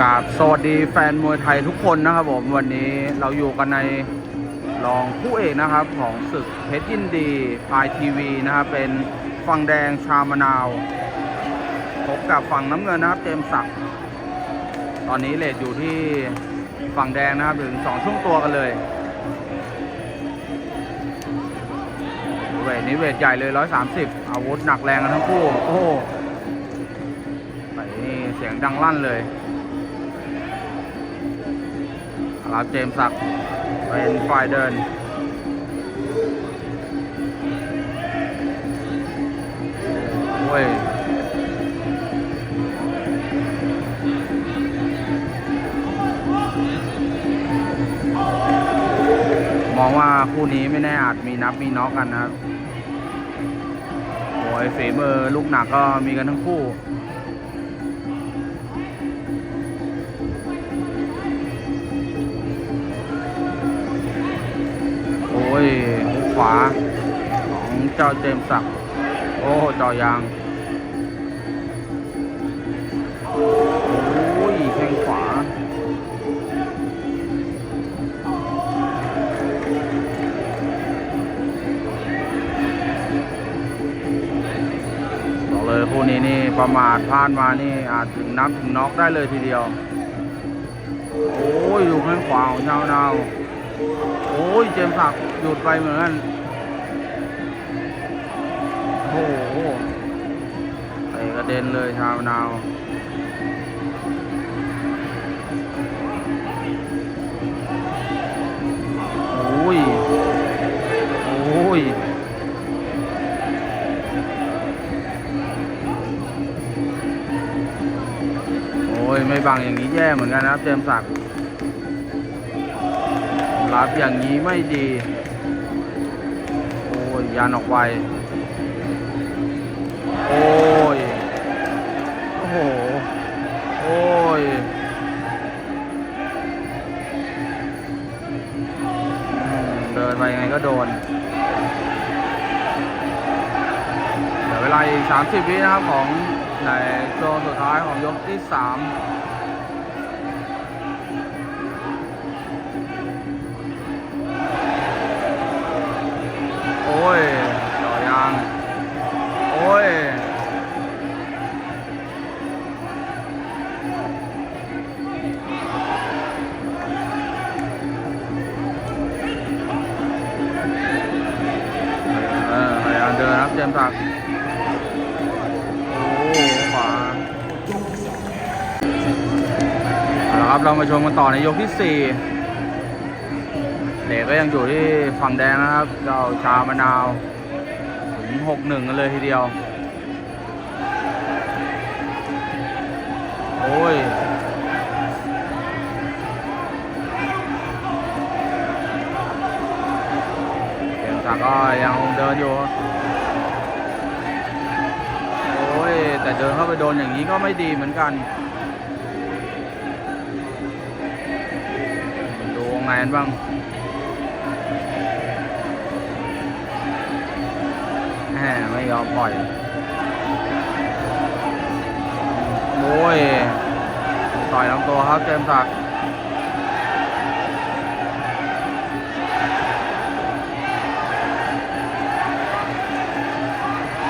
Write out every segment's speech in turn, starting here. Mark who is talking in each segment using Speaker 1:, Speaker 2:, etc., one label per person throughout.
Speaker 1: กราบสวัสดีแฟนมวยไทยทุกคนนะครับผมวันนี้เราอยู่กันในรองคู่เอกนะครับของศึกเพชรยินดีพายทีวีนะครับเป็นฝั่งแดงชามะนาวพบกับฝั่งน้ำเงินนะครับเจมส์ศักดิ์ตอนนี้เลทอยู่ที่ฝั่งแดงนะครับถึง2ช่วงตัวกันเลยเวทนี้เวทใหญ่เลย 130 อาวุธหนักแรงกันทั้งคู่ โอ้ นี่เสียงดังลั่นเลยรับเจมส์ศักเป็นฝ่ายเดิน โอ้ยมองว่าคู่นี้ไม่แน่อาจมีนับมีน็อกกันนะครับโอ้ยฝีมือลูกหนักก็มีกันทั้งคู่ ยหุกขวาของเจ้าเจมส์ศักโอ้จอยางโอ้ยแข้งขวาบอกเลยคู่นี้นี่ประมาทพลาดมานี่อาจถึงน้ำถึงน็อกได้เลยทีเดียว โอ้ยดูแข้งขวาของชาวนาว โอ้ยเจมส์ศักหยุดไปเหมือนกันโอ้โหไปกระเด็นเลยชาวนาวโอ้ย โอ้ยโอ้ย ไม่บังอย่างนี้แย่เหมือนกันนะครับเจมส์ศักดิ์ รับอย่างนี้ไม่ดี โอ้ยยานออกไว โอ้ย โอ้โห โอ้ย เดินไปยังไงก็โดนเดี๋ยวเวลาอีก 30 วินะครับของในช่วงสุดท้ายของยกที่ 3 ครับเรามาชมกันต่อในยกที่ 4เด็กก็ยังอยู่ที่ฝั่งแดงนะครับ เจ้าชามะนาว ถึง 6-1 กันเลยทีเดียว โอ้ยเจมสักก็ยังคงเดินอยู่ โอ้ย แต่เดินเข้าไปโดนอย่างนี้ก็ไม่ดีเหมือนกัน อันบ้างแหมไม่ยอมปล่อย โอ้ย ต่อยลำตัวครับเจมสักดิ์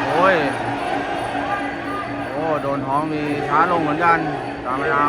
Speaker 1: โอ้ย โอ้ โดนท้องมีช้าลงเหมือนกันตามไปเอา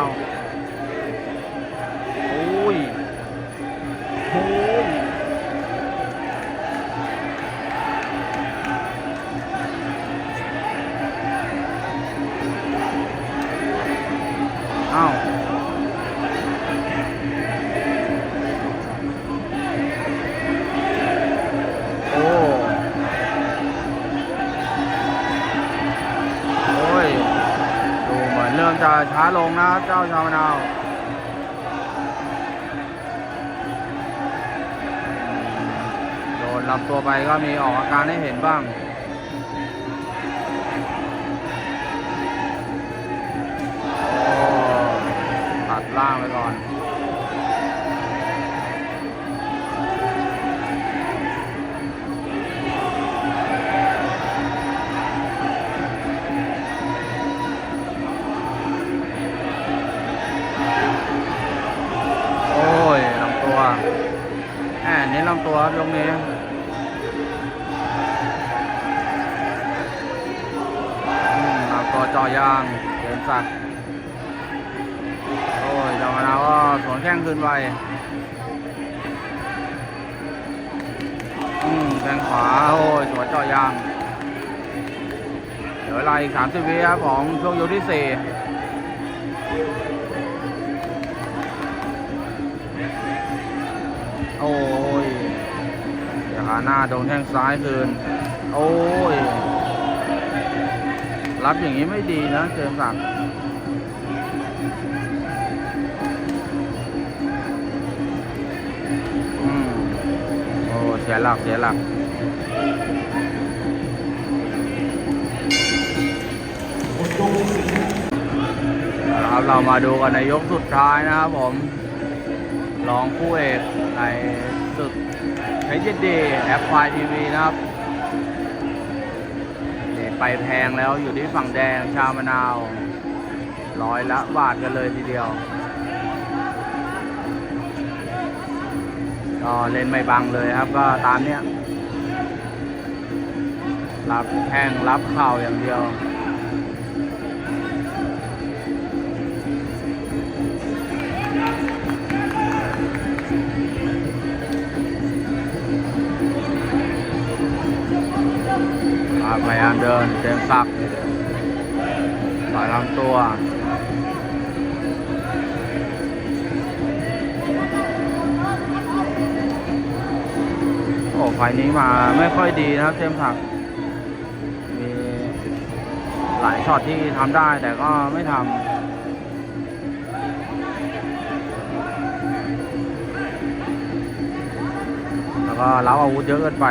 Speaker 1: ริ่มจะช้าลงนะเจ้าชาวมะนาวโดนลำตัวไปก็มีออกอาการให้เห็นบ้างโอ้ตัดล่างไปก่อน ครับยกนี้อืมเอาตัวเจอยางเดินสักดิ์โอ้ยจอมานาวก็สวนแข้งขึ้นไปอืมแข้งขวาโอ้ยสวนเจอยางเดี๋ยวเวลาอีก30วิครับของช่วงยกที่สี่โอ้ ขาหน้าโดนแข้งซ้ายคืน โอ้ย รับอย่างนี้ไม่ดีนะเจมสักอืมโอ้เสียหลักเสียหลักครับเรามาดูกันในยกสุดท้ายนะครับผมรองคู่เอกในศึก เพชรยินดีแอปไฟทีวีนะครับนี่ไปแพงแล้วอยู่ที่ฝั่งแดงชามะนาวร้อยละบาทกันเลยทีเดียวก็เล่นไม่บังเลยครับก็ตามเนี้ยรับแข้งรับเข่าอย่างเดียว ยายามเดินเต็มสักต่อยลำตัวโอ้ไฟนี้มาไม่ค่อยดีนะครับเจมสักมีหลายช็อตที่ทำได้แต่ก็ไม่ทำแล้วก็รับอาวุธเยอะเกินไป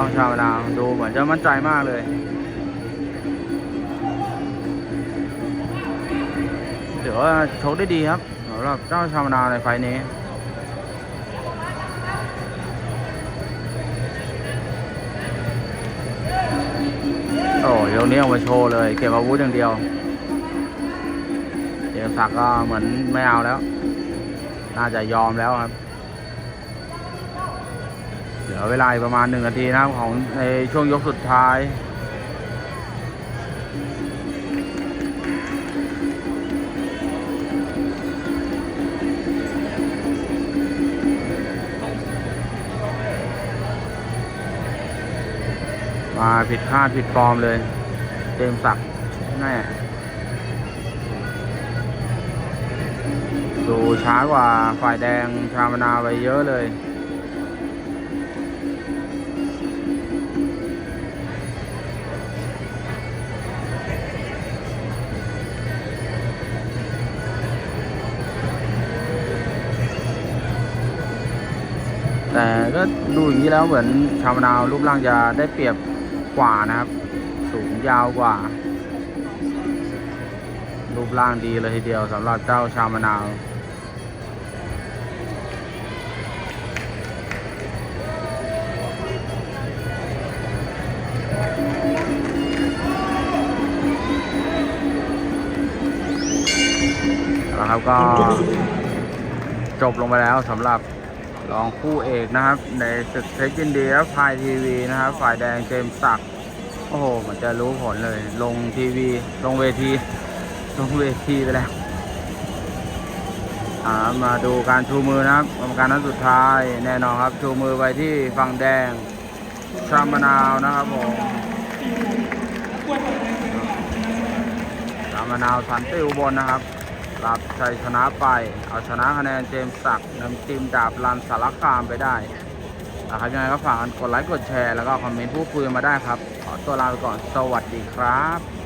Speaker 1: แล้วชาวนาดูเหมือนจะมั่นใจมากเลยเดี๋ยวโชว์ได้ดีครับสำหรับเจ้าชาวนาในไฟนี้โอ้ยกนี้เอามาโชว์เลย เก็บอาวุธอย่างเดียวเดี๋ยวศักดิ์ก็เหมือนไม่เอาแล้ว น่าจะยอมแล้วครับ ลือเวลาประมาณหนึ่งนาทีนะครับของในช่วงยกสุดท้ายมาผิดคาดผิดฟอร์มเลย เต็มศักดิ์แน่ดูช้ากว่าฝ่ายแดงชามนาไปเยอะเลย แต่ก็ดูอย่างนี้แล้วเหมือนชาวมะนาวรูปร่างจะได้เปรียบกว่านะครับ สูงยาวกว่า รูปร่างดีเลยทีเดียวสำหรับเจ้าชาวมะนาวแล้วครับก็จบลงไปแล้วสำหรับ รองคู่เอกนะครับ ในศึกเทคยินดีและพายทีวีนะครับฝ่ายแดงเจมส์ศักโอ้โหมันจะรู้ผลเลย ลงทีวี ลงเวที ลงเวทีไปแล้วมาดูการชูมือนะครับกรรมการนัดสุดท้ายแน่นอนครับ ชูมือไปที่ฝั่งแดงชามะนาวนะครับผมชามะนาวสันติอุบลนะครับ รับชัยชนะไป เอาชนะคะแนนเจมส์ศักดิ์นำทีมดาบลันสารคามไปได้นะครับยังไงก็ฝากกันกดไลค์กดแชร์แล้วก็คอมเมนต์พูดคุยมาได้ครับ ขอตัวลาไปก่อนสวัสดีครับ